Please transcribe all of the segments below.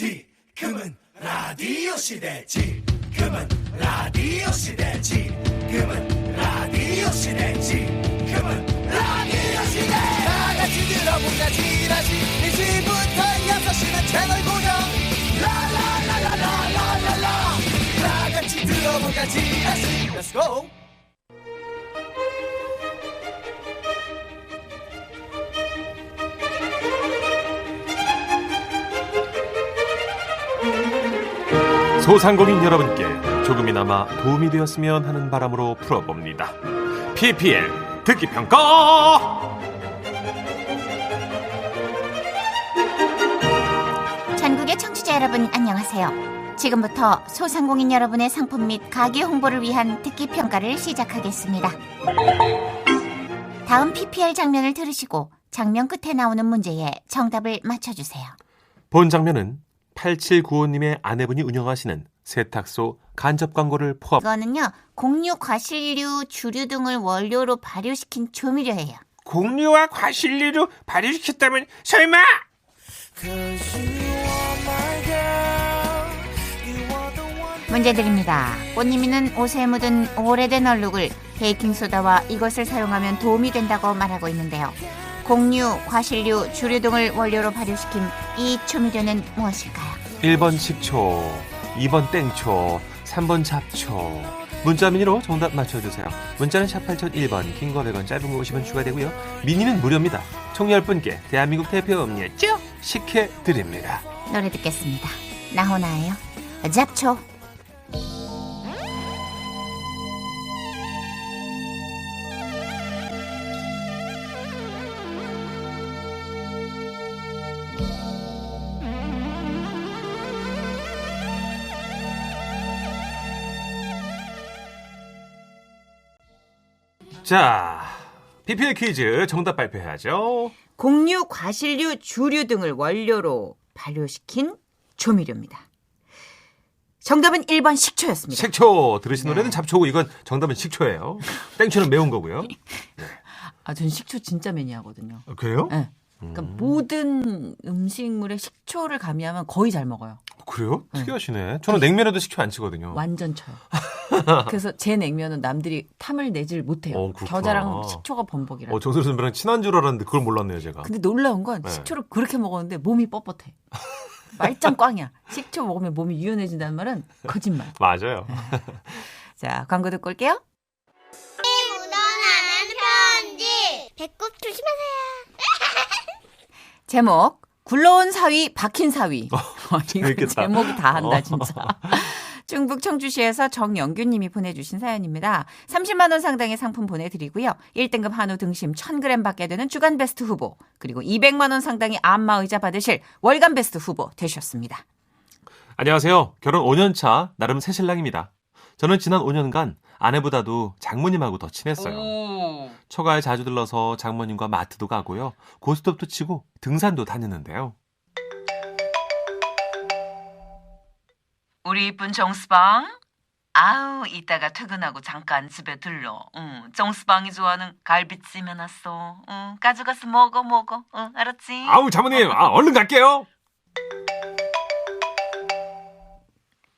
지금은 라디오 시대 지금은 라디오 시대 지금은 라디오 시대 지금은 라디오 시대. 다 같이 들어보자 지라시. 1시부터 6시는 채널 고정. 라라라라라라라라. 다 같이 들어보자 지라시. Let's 소상공인 여러분께 조금이나마 도움이 되었으면 하는 바람으로 풀어봅니다. PPL 듣기 평가. 전국의 청취자 여러분 안녕하세요. 지금부터 소상공인 여러분의 상품 및 가게 홍보를 위한 듣기 평가를 시작하겠습니다. 다음 PPL 장면을 들으시고 장면 끝에 나오는 문제에 정답을 맞춰주세요. 본 장면은 8795님의 아내분이 운영하시는 세탁소 간접 광고를 포함. 이거는요 공유 과실류 주류 등을 원료로 발효시킨 조미료예요. 공유와 과실리로 발효시켰다면 설마? 문제 드립니다. 꽃님이는 옷에 묻은 오래된 얼룩을 베이킹소다와 이것을 사용하면 도움이 된다고 말하고 있는데요. 공유, 과실류, 주류 등을 원료로 발효시킨 이 조미료는 무엇일까요? 1번 식초, 2번 땡초, 3번 잡초. 문자 미니로 정답 맞춰주세요. 문자는 샵 8001번, 긴 거 100원, 짧은 거 50원 추가되고요. 미니는 무료입니다. 총 10분께 대한민국 대표 음료죠? 식혜드립니다. 노래 듣겠습니다. 나훈아예요. 잡초. 자, PPL 퀴즈 정답 발표해야죠. 공유, 과실류, 주류 등을 원료로 발효시킨 조미료입니다. 정답은 1번 식초였습니다. 식초 들으신 네. 노래는 잡초고 이건 정답은 식초예요. 땡초는 매운 거고요. 아, 전 식초 진짜 매니아거든요. 어, 그래요? 네. 그러니까 모든 음식물에 식초를 가미하면 거의 잘 먹어요. 그래요? 특이하시네. 저는 냉면에도 식초 안 치거든요. 완전 쳐요. 그래서 제 냉면은 남들이 탐을 내질 못해요. 어. 겨자랑 식초가 범벅이라. 어, 정선 선배랑 친한 줄 알았는데 그걸 몰랐네요, 제가. 근데 놀라운 건 네. 식초를 그렇게 먹었는데 몸이 뻣뻣해. 말짱 꽝이야. 식초 먹으면 몸이 유연해진다는 말은 거짓말. 맞아요. 자, 광고 듣고 올게요. 묻어나는 편지. 배꼽 조심하세요. 제목 굴러온 사위 박힌 사위. 어, 이거 재밌겠다. 제목이 다 한다 어. 진짜. 중북 청주시에서 정영규님이 보내주신 사연입니다. 30만 원 상당의 상품 보내드리고요. 1등급 한우 등심 1000g 받게 되는 주간 베스트 후보 그리고 200만 원 상당의 안마 의자 받으실 월간 베스트 후보 되셨습니다. 안녕하세요. 결혼 5년 차 나름 새신랑입니다. 저는 지난 5년간 아내보다도 장모님하고 더 친했어요. 처가에 자주 들러서 장모님과 마트도 가고요. 고스톱도 치고 등산도 다녔는데요. 우리 이쁜 정수방. 아우 이따가 퇴근하고 잠깐 집에 들러. 응, 정수방이 좋아하는 갈비찜 해놨어. 응, 가져가서 먹어 먹어. 응, 알았지? 아우, 장모님, 아, 얼른 갈게요.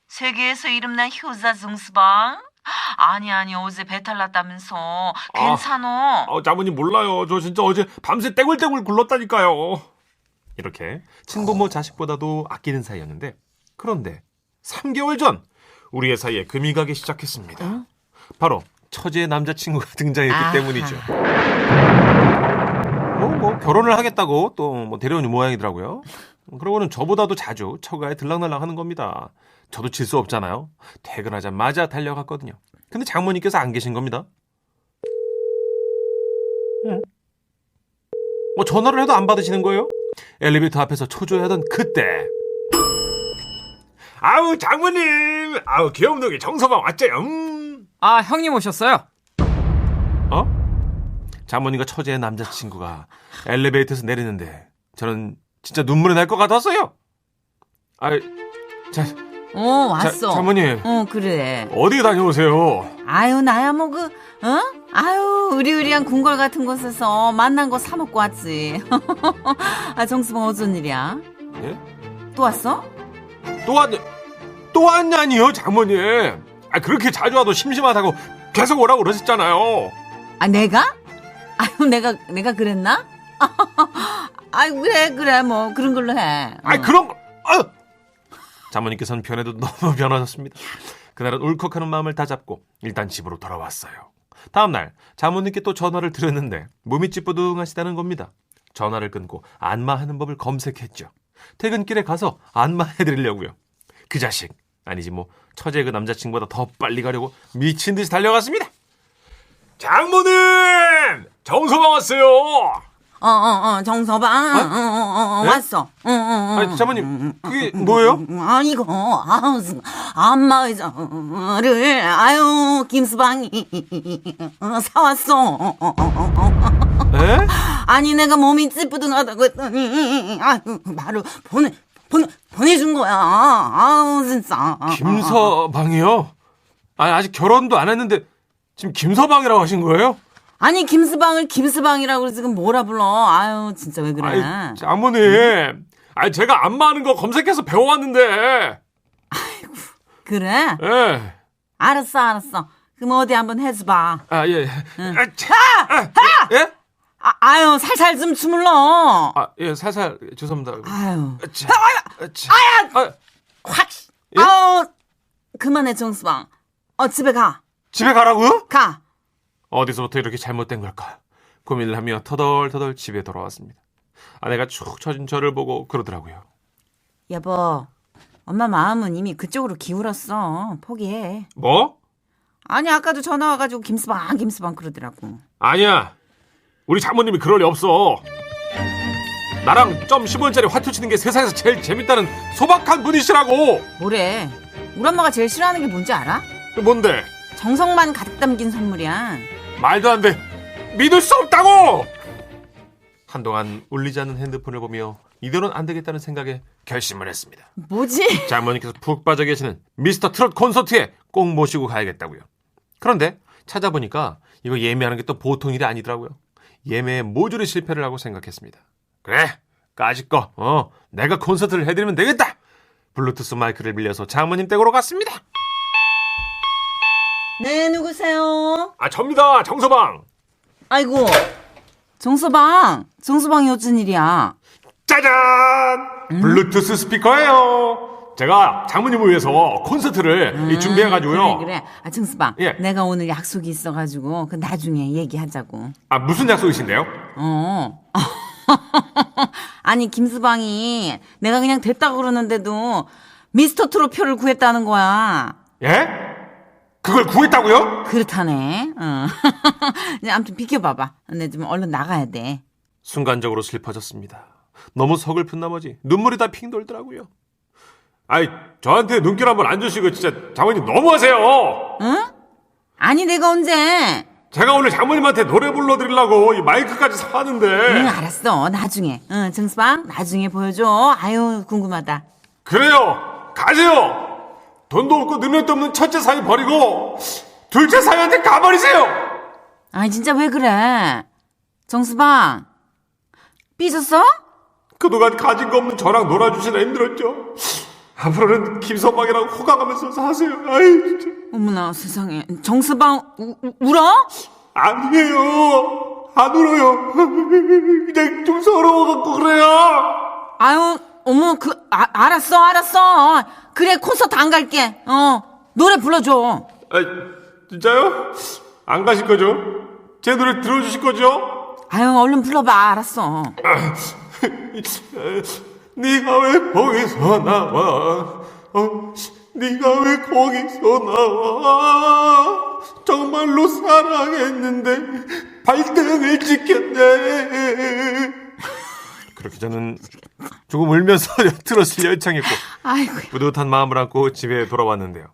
세계에서 이름난 효자 정수방? 아니 아니 어제 배탈 났다면서 괜찮어. 아, 장모님 몰라요. 저 진짜 어제 밤새 떼굴떼굴 굴렀다니까요. 이렇게 친부모 자식보다도 아끼는 사이였는데 그런데 3개월 전 우리의 사이에 금이 가기 시작했습니다. 바로 처제의 남자친구가 등장했기 아하. 때문이죠. 뭐, 뭐 결혼을 하겠다고 또 뭐 데려온 모양이더라고요. 그러고는 저보다도 자주 처가에 들락날락 하는 겁니다. 저도 질 수 없잖아요. 퇴근하자마자 달려갔거든요. 근데 장모님께서 안 계신 겁니다. 뭐 전화를 해도 안 받으시는 거예요? 엘리베이터 앞에서 초조해하던 그때 아우 장모님 아우 귀염둥이 정서방 왔죠요 음. 아, 형님 오셨어요? 어? 장모님과 처제의 남자친구가 엘리베이터에서 내리는데 저는 진짜 눈물이 날 것 같았어요 아, 자, 어자 왔어. 장모님 어 그래. 어디 다녀오세요 아유 나야 뭐 그 어? 아유 의리의리한 궁궐 같은 곳에서 만난 거 사 먹고 왔지. 아 정수방 어쩐 일이야? 예? 또 왔어? 또 왔, 또 왔냐니요, 장모님. 아, 그렇게 자주 와도 심심하다고 계속 오라고 그러셨잖아요. 아 내가? 아유 내가 내가 그랬나? 아이 그래 그래 뭐 그런 걸로 해. 아이, 그런 거, 아! 장모님께서는 변해도 너무 변하셨습니다. 그날은 울컥하는 마음을 다잡고 일단 집으로 돌아왔어요. 다음날 장모님께 또 전화를 드렸는데 몸이 찌뿌둥하시다는 겁니다. 전화를 끊고 안마하는 법을 검색했죠. 퇴근길에 가서 안마해드리려고요. 그 자식 아니지 뭐 처제 그 남자친구보다 더 빨리 가려고 미친 듯이 달려갔습니다. 장모님 정서방 왔어요. 어 어 어 정서방 어, 어, 어, 어, 네? 왔어. 응, 응, 응. 아니 장모님 그게 뭐예요? 아 이거 아우 안마의자를 아유 김수방이 어, 사왔어. 어, 어, 어, 어, 어. 에? 아니 내가 몸이 찌뿌둥하다고 했더니 아유 바로 보내 보내 보내준 거야. 아우 진짜. 김서방이요? 아니 아직 결혼도 안 했는데 지금 김서방이라고 하신 거예요? 아니 김수방을 김수방이라고 지금 뭐라 불러? 아유 진짜 왜 그래? 아이, 장모님. 아니, 제가 안마하는 거 검색해서 배워왔는데. 그래? 예. 알았어 알았어. 그럼 어디 한번 해줘봐. 아, 예. 아, 차! 아, 예? 아, 아유 살살 좀 주물러. 아, 예, 살살, 죄송합니다. 아유 아, 차. 아, 차. 아, 확. 예? 아우 그만해 정수방. 어 집에 가. 집에 가라고요? 가. 어디서부터 이렇게 잘못된 걸까? 고민을 하며 터덜터덜 집에 돌아왔습니다. 아내가 축 처진 저를 보고 그러더라고요. 여보. 엄마 마음은 이미 그쪽으로 기울었어. 포기해. 뭐? 아니 아까도 전화 와가지고 김수방 김수방 그러더라고. 아니야. 우리 장모님이 그럴 리 없어. 나랑 점 10원짜리 화투 치는 게 세상에서 제일 재밌다는 소박한 분이시라고. 뭐래? 우리 엄마가 제일 싫어하는 게 뭔지 알아? 그 뭔데? 정성만 가득 담긴 선물이야. 말도 안 돼. 믿을 수 없다고! 한동안 울리지 않는 핸드폰을 보며 이대로는 안 되겠다는 생각에 결심을 했습니다. 뭐지? 장모님께서 푹 빠져 계시는 미스터 트롯 콘서트에 꼭 모시고 가야겠다고요. 그런데 찾아보니까 이거 예매하는 게 또 보통 일이 아니더라고요. 예매에 모조리 실패를 하고 생각했습니다. 그래, 까짓 거, 어, 내가 콘서트를 해드리면 되겠다! 블루투스 마이크를 빌려서 장모님 댁으로 갔습니다. 네 누구세요? 아, 접니다, 정서방! 아이고 정서방 정서방이 어쩐 일이야? 짜잔! 블루투스 스피커예요. 제가 장모님을 위해서 콘서트를 이 준비해가지고요. 음, 그래 그래. 아 정서방 예. 내가 오늘 약속이 있어가지고 그 나중에 얘기하자고. 아 무슨 약속이신데요? 어. 아니 김수방이 내가 그냥 됐다고 그러는데도 미스터 트롯 표를 구했다는 거야. 예? 그걸 구했다고요? 그렇다네. 어. 이제 아무튼 비켜봐봐. 내좀 얼른 나가야 돼. 순간적으로 슬퍼졌습니다. 너무 서글픈 나머지 눈물이 다 핑 돌더라고요. 아이 저한테 눈길 한번 안 주시고 진짜 장모님 너무하세요. 응? 아니 내가 언제? 제가 오늘 장모님한테 노래 불러드리려고 이 마이크까지 사왔는데 응 알았어. 나중에. 응 정수방 나중에 보여줘. 아유 궁금하다. 그래요 가세요. 돈도 없고 능력도 없는 첫째 사위 버리고 둘째 사위한테 가버리세요. 아니 진짜 왜 그래? 정수방 삐졌어? 그동안 가진 거 없는 저랑 놀아주시나 힘들었죠. 앞으로는 김서방이랑 호강하면서 사세요. 아이 진짜. 어머나 세상에 정수방 우, 우- 울어? 아니에요. 안 울어요. 그냥 좀 서러워갖고 그래요. 아유 어머 그 아, 알았어 알았어. 그래 콘서트 안 갈게. 어 노래 불러줘. 아, 진짜요? 안 가실 거죠? 제 노래 들어주실 거죠? 아유 얼른 불러봐 알았어. 네가 왜 거기서 나와? 어, 네가 왜 거기서 나와? 정말로 사랑했는데 발등을 지켰네. 그렇게 저는 조금 울면서 트롯을 열창했고 아이고 뿌듯한 마음을 안고 집에 돌아왔는데요.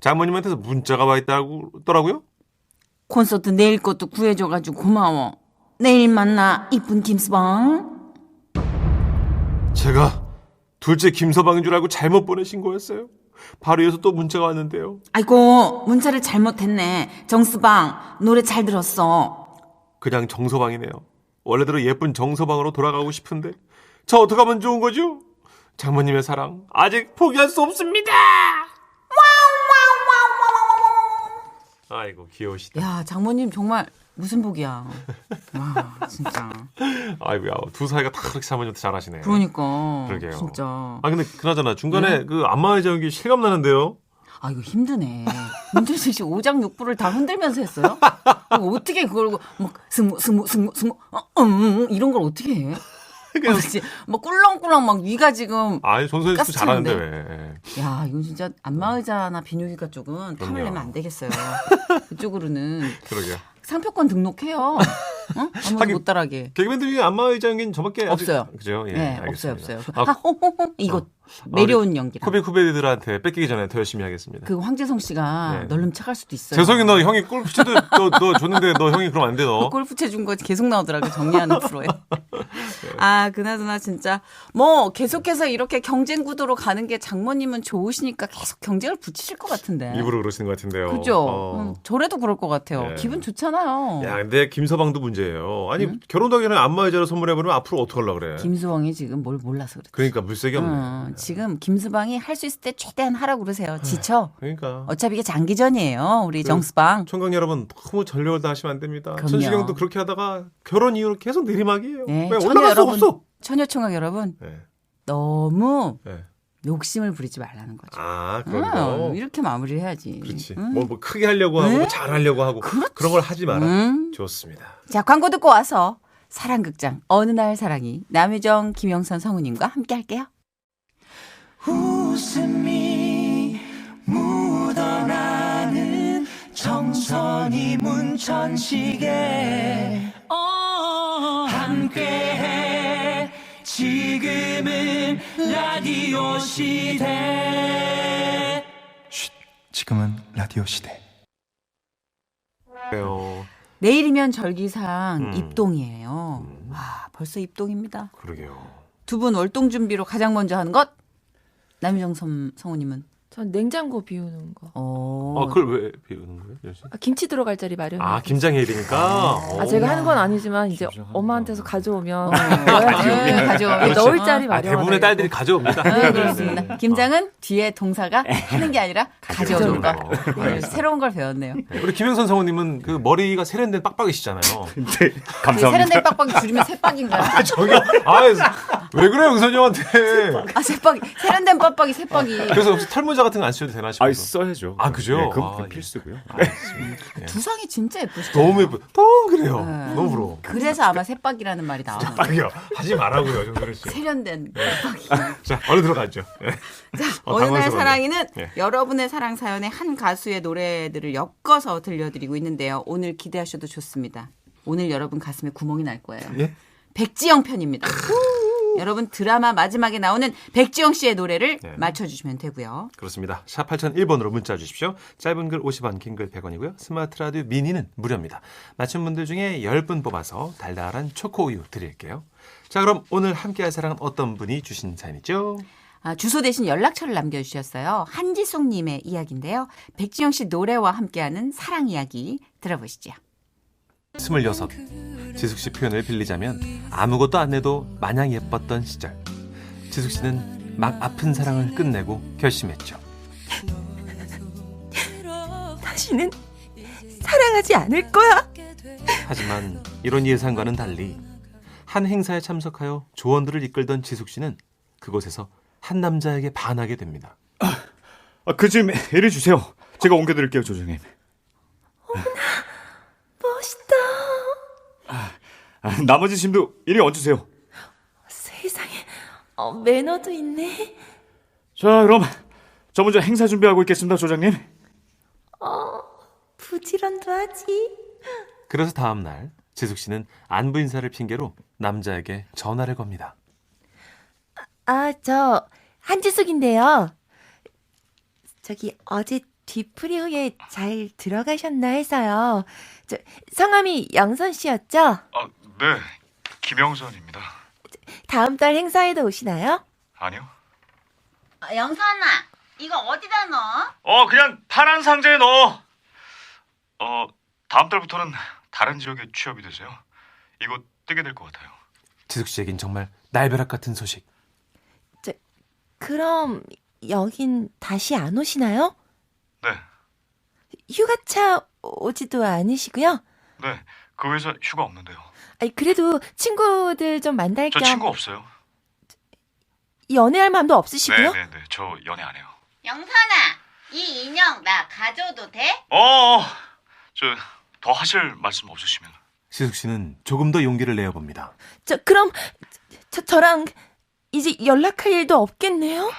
장모님한테서 문자가 와 있다고 더라고요? 콘서트 내일 것도 구해줘가지고 고마워. 내일 만나 이쁜 김수방. 제가 둘째 김서방인 줄 알고 잘못 보내신 거였어요. 바로 이어서 또 문자가 왔는데요. 아이고 문자를 잘못했네. 정수방 노래 잘 들었어. 그냥 정서방이네요. 원래대로 예쁜 정서방으로 돌아가고 싶은데 저 어떡하면 좋은 거죠? 장모님의 사랑 아직 포기할 수 없습니다. 아이고 귀여우시다. 야, 장모님 정말 무슨 복이야. 와, 진짜. 아이고야 두 사이가 다 그렇게 장모님한테 잘하시네. 그러니까. 그러게요. 진짜. 아 근데 그나저나 중간에 그 안마의 전기 실감 나는데요. 아, 이거 힘드네. 문준수 씨 오장육부를 다 흔들면서 했어요? 어떻게 그걸, 막, 승무, 승무, 승무, 승무, 어, 음, 이런 걸 어떻게 해? 어, 진짜 막 꿀렁꿀렁 막 위가 지금 또 가스 잘하는데. 왜? 야, 이건 진짜 안마의자나 비뇨기과 쪽은 탐을 그럼요. 내면 안 되겠어요. 그쪽으로는 그러게요. 상표권 등록해요. 어? 아무도 못 따라게. 개그맨들 중에 안마의 전기는 저밖에 없어요. 그죠? 예, 네. 없어요, 없어요. 아, 아, 홍홍홍 이거 내려온 연기라. 후배 후배들한테 뺏기기 전에 더 열심히 하겠습니다. 그 황재성 씨가 네. 널름 착할 수도 있어요. 재성이 너 형이 골프 치도 너, 너 줬는데 너 형이 그럼 안 돼 너. 골프 채 준 거 계속 나오더라고요. 정리하는 프로에. 아, 그나저나 진짜 뭐 계속해서 이렇게 경쟁 구도로 가는 게 장모님은 좋으시니까 계속 경쟁을 붙이실 것 같은데. 일부러 그러시는 것 같은데요. 그죠? 어. 음, 저래도 그럴 것 같아요. 네. 기분 좋잖아요. 야, 근데 김서방도 문제예요. 아니 결혼도 하기 전에 안마 의자를 선물해버리면 앞으로 어떡하려고 그래. 김수왕이 지금 뭘 몰라서 그래. 그러니까 물색이 없네. 어, 지금 김수방이 할 수 있을 때 최대한 하라고 그러세요. 지쳐. 그러니까. 어차피 이게 장기전이에요. 우리 그- 정수방. 총각 여러분 너무 전력을 다하시면 안 됩니다. 그럼요. 천시경도 그렇게 하다가 결혼 이후로 계속 내리막이에요. 네, 수 여러분. 없어. 처녀총각 여러분 네. 너무 네. 욕심을 부리지 말라는 거죠. 아 그런 거. 음, 이렇게 마무리를 해야지. 그렇지. 음. 뭐, 뭐 크게 하려고 하고 네? 뭐 잘하려고 하고 그런 걸 하지 마라. 음. 좋습니다. 자, 광고 듣고 와서 사랑극장 어느 날 사랑이 남유정, 김영선 성우님과 함께 할게요. 웃음이 묻어나는 정선이 문천식에 함께해 지금은 라디오 시대 지금은 라디오 시대. 그래요. 내일이면 절기상 음. 입동이에요. 음. 와, 벌써 입동입니다. 그러게요. 두 분 월동 준비로 가장 먼저 하는 것 남유정 성, 성우님은 전 냉장고 비우는 거. 어. 아 그걸 왜 비우는 거예요? 열심히? 아, 김치 들어갈 자리 마련. 아 김장해야 되니까. 아, 제가 하는 건 아니지만 이제 엄마한테서 거. 가져오면 가져오면. 네, 가져오면. 넣을 자리 아, 마련. 대부분의 딸들이 가져옵니다. 네, 그렇습니다. 김장은 뒤에 동사가 하는 게 아니라 가져오는 거. 네, 새로운 걸 배웠네요. 네, 우리 김영선 성우님은 그 머리가 세련된 빡빡이시잖아요. 네, 그 세련된 빡빡이 줄이면 새빡인가요? 저기 아 왜 그래요 영선이 형한테? 아, 새빡이. 세련된 빡빡이, 새빡이. 그래서 혹시 털모자 같은 거 안 쓰셔도 되나 싶어서. 아 써야죠. 아, 그죠? 네, 그건 아, 예. 필수고요. 두상이 진짜 예쁘시죠? 너무 예쁘. 너무 그래요. 네. 너무 부러워. 그래서 아마 새빡이라는 말이 나오는 거예요. 빡이요. 하지 말라고요, 정선우 씨. 세련된 빡빡이. 자, 얼른 들어가죠. 네. 어, 어느 날. 사랑이는 네. 여러분의 사랑 사연에 한 가수의 노래들을 엮어서 들려드리고 있는데요. 오늘 기대하셔도 좋습니다. 오늘 여러분 가슴에 구멍이 날 거예요. 예? 백지영 편입니다. 여러분 드라마 마지막에 나오는 백지영 씨의 노래를 네. 맞춰주시면 되고요. 그렇습니다. 샵 8001번으로 문자 주십시오. 짧은 글 50원, 긴 글 100원이고요. 스마트 라디오 미니는 무료입니다. 맞춘 분들 중에 10분 뽑아서 달달한 초코우유 드릴게요. 자, 그럼 오늘 함께할 사랑은 어떤 분이 주신 사연이죠? 아, 주소 대신 연락처를 남겨주셨어요. 한지숙님의 이야기인데요. 백지영 씨 노래와 함께하는 사랑 이야기 들어보시죠. 26. 지숙 씨 표현을 빌리자면 아무것도 안 해도 마냥 예뻤던 시절. 지숙 씨는 막 아픈 사랑을 끝내고 결심했죠. 다시는 사랑하지 않을 거야. 하지만 이런 예상과는 달리 한 행사에 참석하여 조언들을 이끌던 지숙 씨는 그곳에서 한 남자에게 반하게 됩니다. 아, 그쯤 애를 주세요. 제가 옮겨드릴게요, 조정님. 멋있다. 아, 나머지 짐도 이리 얹으세요. 세상에. 어, 매너도 있네. 자, 그럼 저 먼저 행사 준비하고 있겠습니다, 조장님. 부지런도 하지. 그래서 다음 날 지숙 씨는 안부 인사를 핑계로 남자에게 전화를 겁니다. 아, 저 한지숙인데요. 저기 어제 뒤풀이 후에 잘 들어가셨나 해서요. 저 성함이 영선 씨였죠? 아, 네. 김영선입니다. 다음 달 행사에도 오시나요? 아니요. 영선아, 이거 어디다 넣어? 어, 그냥 파란 상자에 넣어. 어, 다음 달부터는 다른 지역에 취업이 되세요. 이거 뜨게 될 것 같아요. 지숙 씨에겐 정말 날벼락 같은 소식. 그럼 여긴 다시 안 오시나요? 네, 휴가차 오지도 않으시고요. 네. 그 회사 휴가 없는데요. 아니, 그래도 친구들 좀 만날 저 겸 친구 없어요. 연애할 마음도 없으시고요. 네, 네, 네. 저 연애 안 해요. 영선아, 이 인형 나 가져도 돼? 어, 저 더 하실 말씀 없으시면. 지숙 씨는 조금 더 용기를 내어 봅니다. 저 그럼 저 저랑 이제 연락할 일도 없겠네요.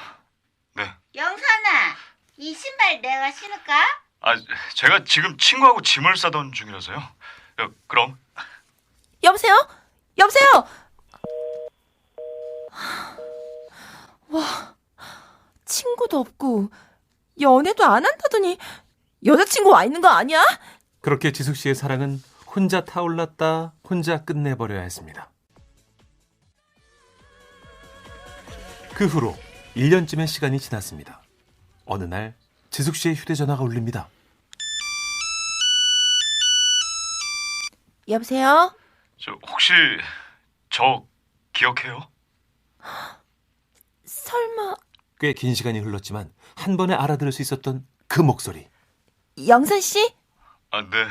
네. 영선아, 이 신발 내가 신을까? 아, 제가 지금 친구하고 짐을 싸던 중이라서요. 어, 그럼 여보세요? 여보세요? 와, 친구도 없고 연애도 안 한다더니 여자친구 와 있는 거 아니야? 그렇게 지숙 씨의 사랑은 혼자 타올랐다 혼자 끝내버려야 했습니다. 그 후로 1년쯤의 시간이 지났습니다. 어느 날 지숙 씨의 휴대전화가 울립니다. 여보세요? 저 혹시 저 기억해요? 설마 꽤 긴 시간이 흘렀지만 한 번에 알아들을 수 있었던 그 목소리. 영선 씨? 아, 네.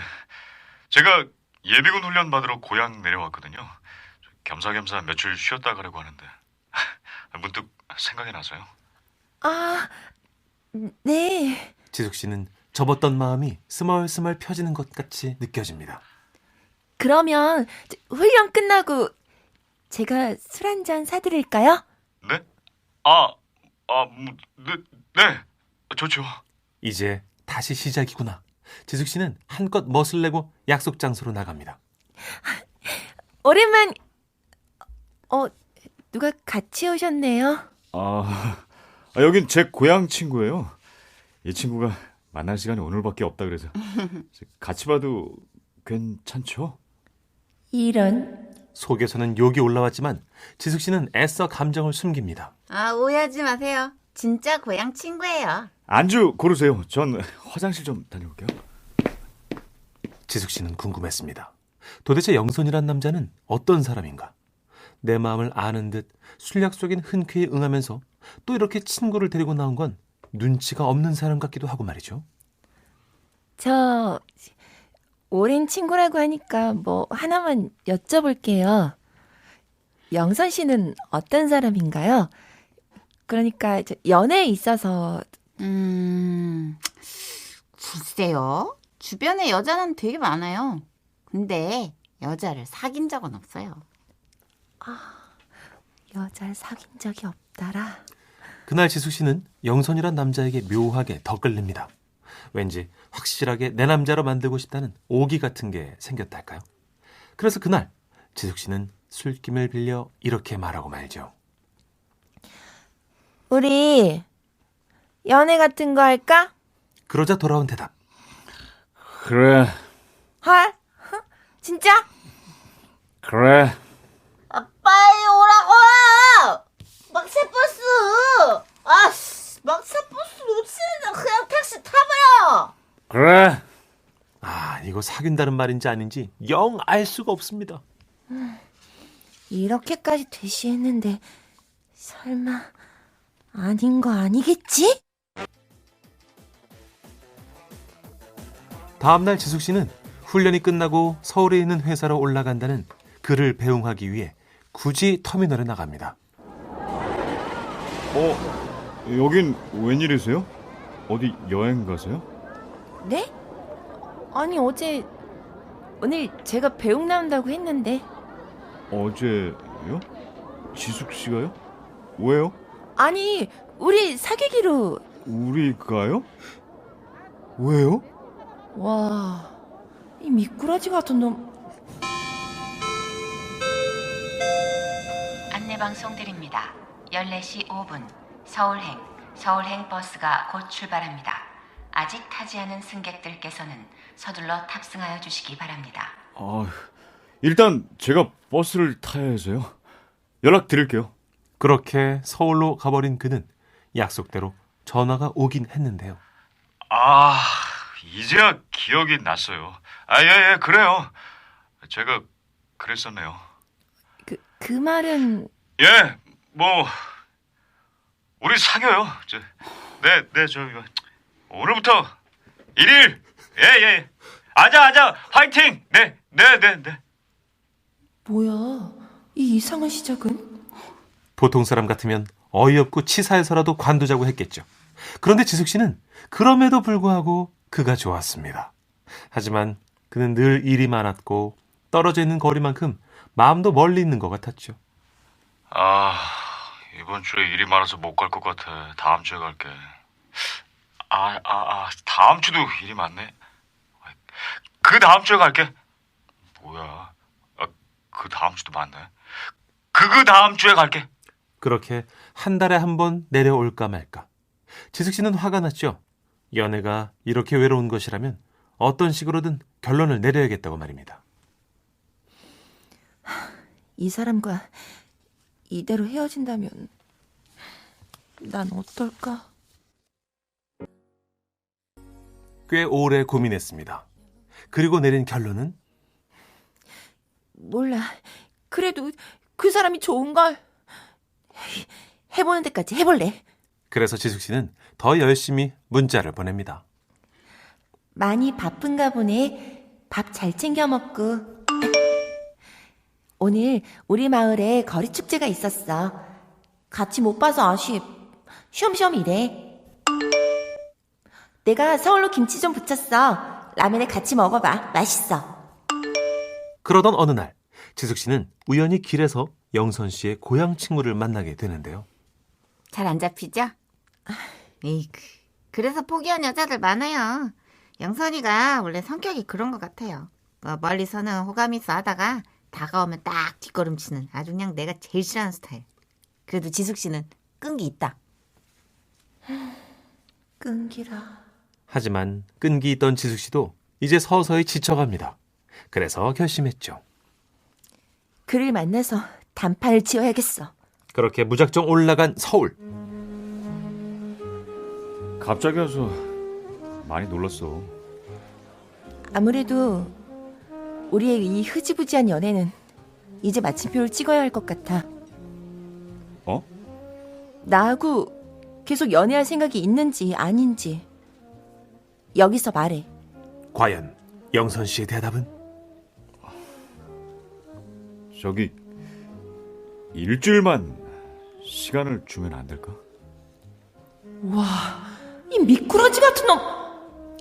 제가 예비군 훈련 받으러 고향 내려왔거든요. 겸사겸사 며칠 쉬었다 가려고 하는데 문득 생각이 나서요. 아, 네. 지숙 씨는 접었던 마음이 스멀스멀 펴지는 것 같이 느껴집니다. 그러면 훈련 끝나고 제가 술 한 잔 사드릴까요? 네? 아, 아, 뭐, 네, 네, 좋죠. 이제 다시 시작이구나. 지숙 씨는 한껏 멋을 내고 약속 장소로 나갑니다. 오랜만 어 누가 같이 오셨네요. 아, 아, 여긴 제 고향 친구예요. 이 친구가 만날 시간이 오늘밖에 없다 그래서 같이 봐도 괜찮죠? 이런 속에서는 욕이 올라왔지만 지숙 씨는 애써 감정을 숨깁니다. 아, 오해하지 마세요. 진짜 고향 친구예요. 안주 고르세요. 전 화장실 좀 다녀올게요. 지숙 씨는 궁금했습니다. 도대체 영선이란 남자는 어떤 사람인가? 내 마음을 아는 듯 술 약속엔 흔쾌히 응하면서 또 이렇게 친구를 데리고 나온 건 눈치가 없는 사람 같기도 하고 말이죠. 저 오랜 친구라고 하니까 뭐 하나만 여쭤볼게요. 영선 씨는 어떤 사람인가요? 그러니까 저 연애에 있어서 음, 글쎄요. 주변에 여자는 되게 많아요. 근데 여자를 사귄 적은 없어요. 여자를 사귄 적이 없다라. 그날 지숙 씨는 영선이란 남자에게 묘하게 더 끌립니다. 왠지 확실하게 내 남자로 만들고 싶다는 오기 같은 게 생겼달까요? 그래서 그날 지숙 씨는 술김을 빌려 이렇게 말하고 말죠. 우리 연애 같은 거 할까? 그러자 돌아온 대답. 그래, 헐? 진짜? 그래. 빨리 오라고! 막차버스! 아, 막차버스 놓치는데 그냥 택시 타버려! 그래. 아, 이거 사귄다는 말인지 아닌지 영 알 수가 없습니다. 이렇게까지 대시했는데 설마 아닌 거 아니겠지? 다음날 지숙 씨는 훈련이 끝나고 서울에 있는 회사로 올라간다는 그를 배웅하기 위해 굳이 터미널에 나갑니다. 어, 여긴 웬일이세요? 어디 여행 가세요? 네? 아니 어제 오늘 제가 배웅 나온다고 했는데 어제요? 지숙 씨가요? 왜요? 아니 우리 사귀기로 우리가요? 왜요? 와 이 미꾸라지 같은 놈 안내방송 드립니다. 14시 5분 서울행, 서울행 버스가 곧 출발합니다. 아직 타지 않은 승객들께서는 서둘러 탑승하여 주시기 바랍니다. 아, 일단 제가 버스를 타야 해서요. 연락 드릴게요. 그렇게 서울로 가버린 그는 약속대로 전화가 오긴 했는데요. 아, 이제야 기억이 났어요. 아, 예, 예, 그래요. 제가 그랬었네요. 그, 그 말은 예, 뭐 우리 사겨요. 저, 네, 네, 저 이거 오늘부터 일일 예, 예. 앉아, 앉아. 화이팅. 네, 네, 네, 네. 뭐야? 이 이상한 시작은? 보통 사람 같으면 어이없고 치사해서라도 관두자고 했겠죠. 그런데 지숙 씨는 그럼에도 불구하고 그가 좋았습니다. 하지만 그는 늘 일이 많았고 떨어져 있는 거리만큼 마음도 멀리 있는 것 같았죠. 아, 이번 주에 일이 많아서 못 갈 것 같아. 다음 주에 갈게. 아, 아, 아, 다음 주도 일이 많네. 그 다음 주에 갈게. 뭐야? 아, 그 다음 주도 많네. 그, 그 다음 주에 갈게. 그렇게 한 달에 한 번 내려올까 말까. 지숙 씨는 화가 났죠. 연애가 이렇게 외로운 것이라면 어떤 식으로든 결론을 내려야겠다고 말입니다. 이 사람과 이대로 헤어진다면 난 어떨까? 꽤 오래 고민했습니다. 그리고 내린 결론은 몰라. 그래도 그 사람이 좋은 걸. 해보는 데까지 해볼래. 그래서 지숙 씨는 더 열심히 문자를 보냅니다. 많이 바쁜가 보네. 밥 잘 챙겨 먹고. 오늘 우리 마을에 거리 축제가 있었어. 같이 못 봐서 아쉽. 쉬엄쉬엄 일해. 내가 서울로 김치 좀 부쳤어. 라면에 같이 먹어봐. 맛있어. 그러던 어느 날 지숙 씨는 우연히 길에서 영선 씨의 고향 친구를 만나게 되는데요. 잘 안 잡히죠? 에이그. 그래서 포기한 여자들 많아요. 영선이가 원래 성격이 그런 것 같아요. 뭐 멀리서는 호감 있어 하다가 다가오면 딱 뒷걸음치는 아주 그냥 내가 제일 싫어하는 스타일. 그래도 지숙 씨는 끈기 있다. 끈기라. 하지만 끈기 있던 지숙 씨도 이제 서서히 지쳐갑니다. 그래서 결심했죠. 그를 만나서 단판을 지어야겠어. 그렇게 무작정 올라간 서울. 갑자기 와서 많이 놀랐어. 아무래도 우리의 이 흐지부지한 연애는 이제 마침표를 찍어야 할 것 같아. 어? 나하고 계속 연애할 생각이 있는지 아닌지 여기서 말해. 과연 영선 씨의 대답은? 저기 일주일만 시간을 주면 안 될까? 이 미꾸라지 같은 놈!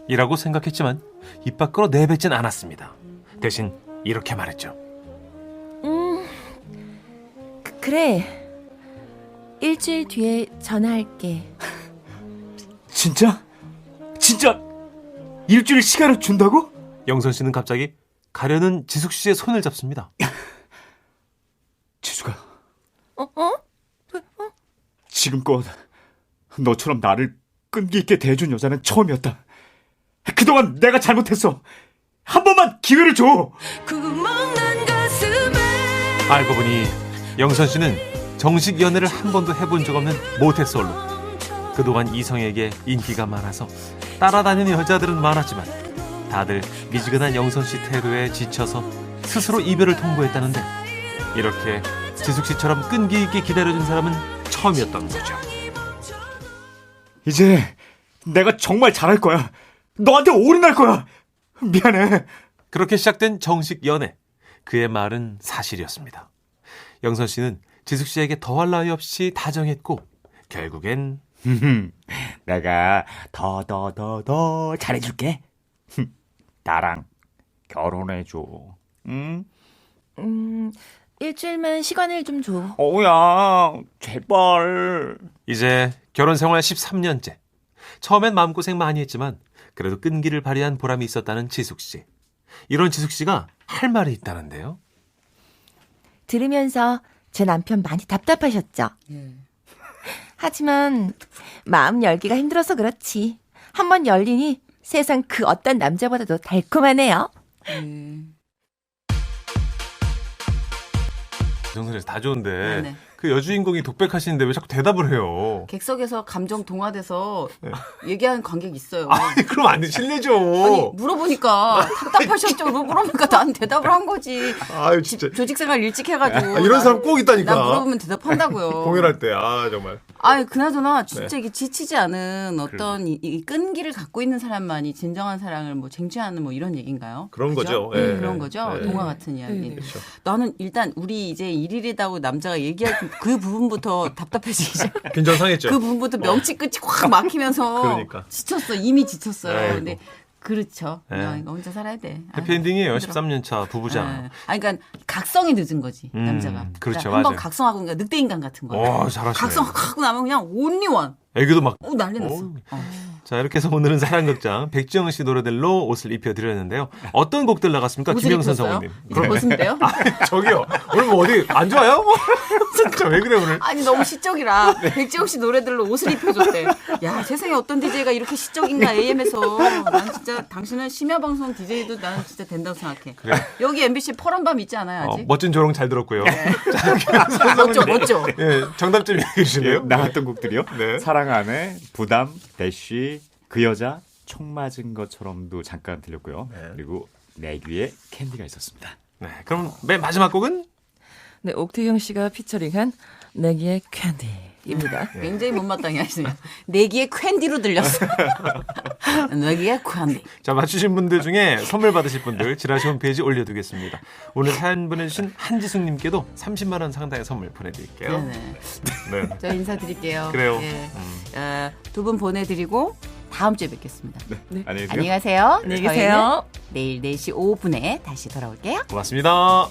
이라고 생각했지만 입 밖으로 내뱉진 않았습니다. 대신 이렇게 말했죠. 그, 그래. 일주일 뒤에 전화할게. 진짜? 진짜 일주일 시간을 준다고? 영선 씨는 갑자기 가려는 지숙 씨의 손을 잡습니다. 지수가 어? 어? 지금껏 너처럼 나를 끈기 있게 대해준 여자는 처음이었다. 그동안 내가 잘못했어. 한 번만 기회를 줘. 알고 보니 영선 씨는 정식 연애를 한 번도 해본 적 없는 모태솔로. 그동안 이성에게 인기가 많아서 따라다니는 여자들은 많았지만 다들 미지근한 영선 씨 태도에 지쳐서 스스로 이별을 통보했다는데 이렇게 지숙 씨처럼 끈기 있게 기다려준 사람은 처음이었던 거죠. 이제 내가 정말 잘할 거야. 너한테 올인할 거야. 미안해. 그렇게 시작된 정식 연애. 그의 말은 사실이었습니다. 영선 씨는 지숙 씨에게 더할 나위 없이 다정했고 결국엔 내가 더 더 더 더 잘해줄게. 나랑 결혼해줘. 응? 음, 일주일만 시간을 좀 줘. 어야 제발. 이제 결혼 생활 13년째. 처음엔 마음고생 많이 했지만 그래도 끈기를 발휘한 보람이 있었다는 지숙 씨. 이런 지숙 씨가 할 말이 있다는데요. 들으면서 제 남편 많이 답답하셨죠? 하지만 마음 열기가 힘들어서 그렇지. 한번 열리니 세상 그 어떤 남자보다도 달콤하네요. 정선에서 다 좋은데 네네. 그 여주인공이 독백하시는데 왜 자꾸 대답을 해요? 객석에서 감정 동화돼서 얘기하는 관객이 있어요. 아니 그럼 안 돼. 실례죠. 아니 물어보니까 답답하셨죠. 물어보니까 난 대답을 한 거지. 아유 조직 생활 일찍 해가지고 아, 이런 사람 꼭 있다니까. 나 물어보면 대답한다고요. 공연할 때. 아 정말. 아니 그나저나 진짜 네. 이게 지치지 않은 어떤 이, 이 끈기를 갖고 있는 사람만이 진정한 사랑을 뭐 쟁취하는 뭐 이런 얘기인가요? 그런 그죠? 거죠. 네, 예. 그런 거죠. 예. 동화 같은 이야기. 그렇죠. 나는 일단 우리 이제 일일이다고 남자가 얘기할 그 부분부터 답답해지기 시작. 긴장 상했죠. 그 부분부터 명치 끝이 확 막히면서 그러니까. 지쳤어. 이미 지쳤어요. 아이고. 근데 그렇죠. 네. 야, 이거 혼자 살아야 돼. 해피엔딩이에요. 힘들어. 13년 차 부부장. 네. 아니, 그러니까 각성이 늦은 거지 음, 남자가. 그렇죠, 한번 맞아요. 각성하고 그러니까 늑대 인간 같은 거야. 오, 잘하시네. 각성하고 나면 그냥 온리원. 애교도 막. 오 난리 났어. 어. 자, 이렇게 해서 오늘은 사랑극장 백지영 씨 노래들로 옷을 입혀드렸는데요. 어떤 곡들 나갔습니까? 김영선? 성우님. 이제 벗으면 돼요? 저기요. 오늘 뭐 어디 안 좋아요? 진짜 왜 그래 오늘? 아니 너무 시적이라 백지영 씨 노래들로 옷을 입혀줬대. 야 세상에 어떤 DJ가 이렇게 시적인가 AM에서 난 진짜 당신은 심야 방송 DJ도 나는 진짜 된다고 생각해. 여기 MBC 퍼런 밤 있지 않아요 어, 아직? 멋진 조롱 잘 들었고요. 멋져 멋져. 예, 정답 좀 얘기해 예, 주실래요? 나왔던 곡들이요. 네. 사랑 안에 부담, 대쉬, 그 여자, 총 맞은 것처럼도 잠깐 들렸고요. 네. 그리고 내 귀에 캔디가 있었습니다. 네, 그럼 맨 마지막 곡은 네, 옥태경 씨가 피처링한 내기의 캔디입니다. 굉장히 못마땅해 하시네요. 내기에 퀸디로 들렸어. 내기에 퀸디. 자 맞추신 분들 중에 선물 받으실 분들 지라시 홈페이지 올려두겠습니다. 오늘 사연 보내주신 한지숙님께도 30만 원 상당의 선물 보내드릴게요. 네네. 네. 저 인사드릴게요. 그래요. 예. 음. 어, 두분 보내드리고 다음 주에 뵙겠습니다. 안녕히 계세요. 안녕히 가세요. 안녕히 계세요. 저희는 내일 4시 5분에 다시 돌아올게요. 고맙습니다.